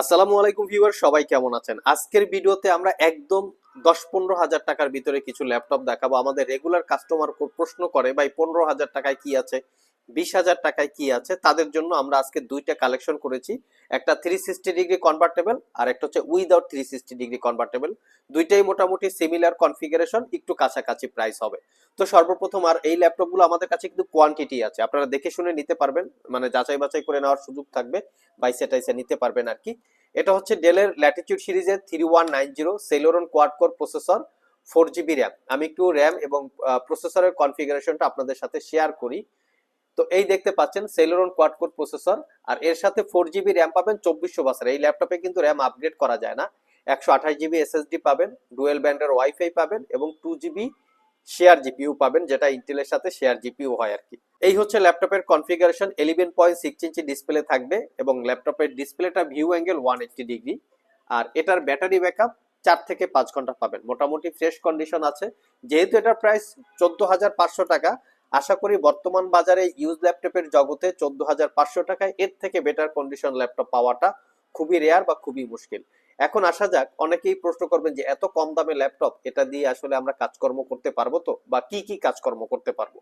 আসসালামু আলাইকুম ভিউয়ার, সবাই কেমন আছেন? আজকের ভিডিওতে আমরা একদম দশ পনেরো হাজার টাকার ভিতরে কিছু ল্যাপটপ দেখাবো। আমাদের রেগুলার কাস্টমার প্রশ্ন করে, ভাই, পনেরো হাজার টাকায় কি আছে? বিশ হাজার টাকায় কি আছে, তাদের জন্য আমরা আজকে দুইটা কালেকশন করেছি। একটা থ্রি সিক্সটি ডিগ্রি কনভার্টেবল আর একটা হচ্ছে without three sixty degree convertible দুইটাই মোটামুটি সিমিলার কনফিগারেশন একটু কাছাকাছি প্রাইস হবে। তো সর্বপ্রথম আর এই ল্যাপটপগুলো আমাদের কাছে কিন্তু কোয়ান্টিটি আছে। আপনারা দেখে শুনে নিতে পারবেন মানে যাচাই বাছাই করে নেওয়ার সুযোগ থাকবে বাইসে টাইসে নিতে পারবেন আর কি। এটা হচ্ছে ডেলের ল্যাটিটিউড সিরিজের three one nine zero Celeron quad core processor four GB RAM আমি একটু র্যাম এবং প্রসেসরের কনফিগারেশনটা আপনাদের সাথে শেয়ার করি। তো এই দেখতে পাচ্ছেন সেলোরন কোয়াড কোর প্রসেসর আর এর সাথে ফোর জিবি র্যাম পাবেন চব্বিশশো বছর এই ল্যাপটপে কিন্তু র্যাম আপগ্রেড করা যায় না। একশো আঠাশ জিবি এসএসডি পাবেন ডুয়েল ব্যান্ডের ওয়াইফাই পাবেন এবং টু জিবি শেয়ার জিপিইউ পাবেন, যেটা ইন্টেলের সাথে শেয়ার জিপিইউ হয় আর কি। এই হচ্ছে ল্যাপটপের configuration eleven point six inch display থাকবে এবং ল্যাপটপের ডিসপ্লেটা view angle one eighty degree আর এটার ব্যাটারি ব্যাকআপ চার থেকে পাঁচ ঘণ্টা পাবেন। মোটামুটি ফ্রেশ কন্ডিশন আছে। যেহেতু এটার প্রাইস চোদ্দ হাজার পাঁচশো টাকা আশা করি বর্তমান বাজারে ইউজ ল্যাপটপের জগতে চোদ্দ হাজার পাঁচশো টাকায় এর থেকে বেটার কন্ডিশন ল্যাপটপ পাওয়াটা খুবই রেয়ার বা খুবই মুশকিল। এখন আসা যাক, অনেকেই প্রশ্ন করবেন যে এত কম দামে ল্যাপটপ এটা দিয়ে আসলে আমরা কাজকর্ম করতে পারব তো? বা কি কি কাজকর্ম করতে পারব?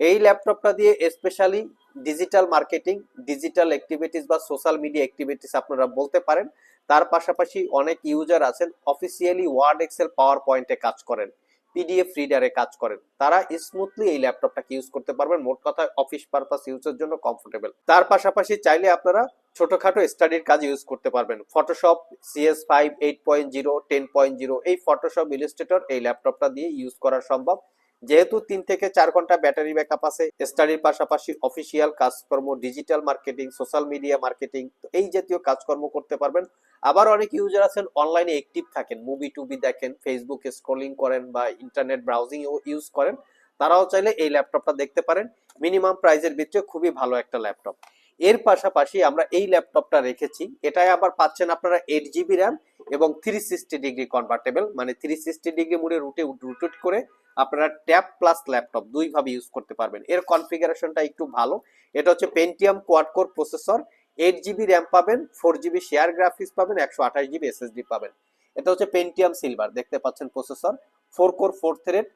এই ল্যাপটপটা দিয়ে specially digital marketing digital activities বা সোশ্যাল মিডিয়া অ্যাক্টিভিটিস আপনারা বলতে পারেন। তার পাশাপাশি অনেক ইউজার আছেন অফিসিয়ালি ওয়ার্ড এক্সেল পাওয়ার পয়েন্টে কাজ করেন। পিডিএফ রিডারে কাজ করেন। তারা স্মুথলি এই ল্যাপটপটাকে ইউজ করতে পারবেন। মোট কথা অফিস পারপাস ইউজের জন্য কমফোর্টেবল তার পাশাপাশি চাইলে আপনারা ছোটখাটো স্টাডির কাজ ইউজ করতে পারবেন। Photoshop CS five eight point zero ten point zero এই ফটোশপ ইলিস্ট্রেটর এই ল্যাপটপটা দিয়ে ইউজ করা সম্ভব। যেহেতু তিন থেকে চার ঘণ্টা ব্যাটারি ব্যাকআপ আছে স্টাডির পাশাপাশি অফিসিয়াল কাজকর্ম digital marketing social media marketing এই জাতীয় কাজকর্ম করতে পারবেন। আবার অনেক ইউজার আছেন অনলাইনে অ্যাক্টিভ থাকেন মুভি টুবি দেখেন ফেসবুকে স্ক্রলিং করেন বা ইন্টারনেট ব্রাউজিং ইউজ করেন, তারাও চাইলে এই ল্যাপটপটা দেখতে পারেন। মিনিমাম প্রাইজের ভিতরে খুবই ভালো একটা ল্যাপটপ এর পাশাপাশি আমরা এই ল্যাপটপটা রেখেছি এটাই আবার পাচ্ছেন আপনারা এইট জিবি র্যাম এবং থ্রি সিক্সটি ডিগ্রি কনভার্টেবল মানে থ্রি সিক্সটি ডিগ্রি মুড়ে রুটে রুটেট করে আপনারা ট্যাব প্লাস ল্যাপটপ দুইভাবে ইউজ করতে পারবেন। এর কনফিগারেশনটা একটু ভালো, এটা হচ্ছে Pentium quad core processor eight GB RAM পাবেন ফোর জিবি শেয়ার গ্রাফিক্স পাবেন, একশো আঠাশ জিবি এসএসডি পাবেন। এটা হচ্ছে পেন্টিয়াম সিলভার দেখতে পাচ্ছেন processor four core four thread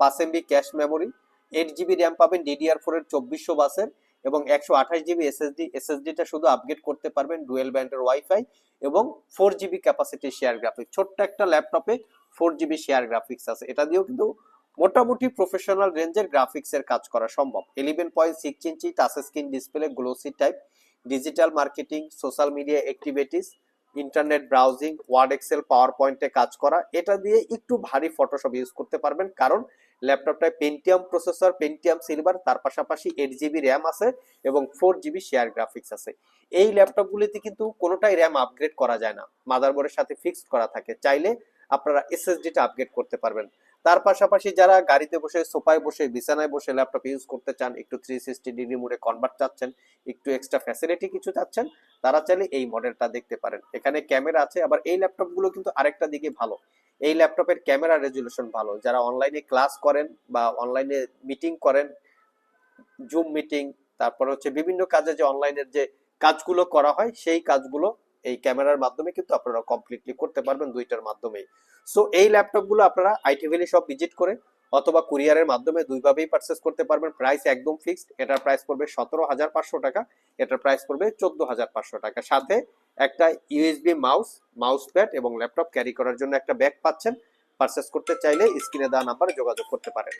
পাঁচ MB cache memory eight GB RAM পাবেন ডিডিআর ফোর এর চব্বিশশো বাসের এবং একশো আঠাশ জিবি এসএসডি এসএসডিটা শুধু আপগ্রেড করতে পারবেন ডুয়েল ব্যান্ডের ওয়াইফাই এবং four GB capacity share graphics ছোট্ট একটা ল্যাপটপে ফোর জিবি শেয়ার গ্রাফিক্স আছে। এটা দিয়েও কিন্তু মোটামুটি প্রফেশনাল রেঞ্জের গ্রাফিক্সের কাজ করা সম্ভব। Eleven point six inch touch screen display glossy type digital marketing social media activities internet browsing Word Excel power পয়েন্টে কাজ করা, এটা দিয়ে একটু ভারী ফটোশপ ইউজ করতে পারবেন। কারণ ল্যাপটপটায় পেন্টিয়াম প্রসেসর পেন্টিয়াম সিলভার তার পাশাপাশি এইট জিবি র্যাম আছে এবং ফোর জিবি শেয়ার গ্রাফিক্স আছে। এই ল্যাপটপগুলিতে কিন্তু কোনোটাই র্যাম আপগ্রেড করা যায় না। মাদারবোর্ডের সাথে ফিক্সড করা থাকে। চাইলে আপনারা এসএসডিটা আপগ্রেড করতে পারবেন। তার পাশাপাশি যারা গাড়িতে বসে, সোফায় বসে, বিছানায় বসে ল্যাপটপ ইউজ করতে চান, একটু থ্রি সিক্সটি ডিগ্রি মোডে কনভার্ট চাচ্ছেন, একটু এক্সট্রা ফ্যাসিলিটি কিছু চাচ্ছেন, তারা চাইলে এই মডেলটা দেখতে পারেন। এখানে ক্যামেরা আছে, আবার এই ল্যাপটপগুলো কিন্তু আরেকটা দিকে ভালো। এই ল্যাপটপের ক্যামেরা রেজুলেশন ভালো। যারা অনলাইনে ক্লাস করেন বা অনলাইনে মিটিং করেন জুম মিটিং তারপর হচ্ছে বিভিন্ন কাজে যে অনলাইনের যে কাজগুলো করা হয়, সেই কাজগুলো এই ক্যামেরার মাধ্যমে কিন্তু আপনারা কমপ্লিটলি করতে পারবেন দুইটার মাধ্যমেই। সো এই ল্যাপটপগুলো আপনারা আইটি ভ্যালি সব ভিজিট করে অথবা কুরিয়ারের মাধ্যমে দুইভাবেই পারচেস করতে পারবেন। প্রাইস একদম ফিক্সড এটার প্রাইস পড়বে সতেরো হাজার পাঁচশো টাকা, এটার প্রাইস পড়বে চোদ্দ হাজার পাঁচশো টাকা। সাথে একটা ইউএসবি মাউস মাউস প্যাড এবং ল্যাপটপ ক্যারি করার জন্য একটা ব্যাগ পাচ্ছেন। পারচেস করতে চাইলে স্ক্রিনে দেওয়া নাম্বারে যোগাযোগ করতে পারেন।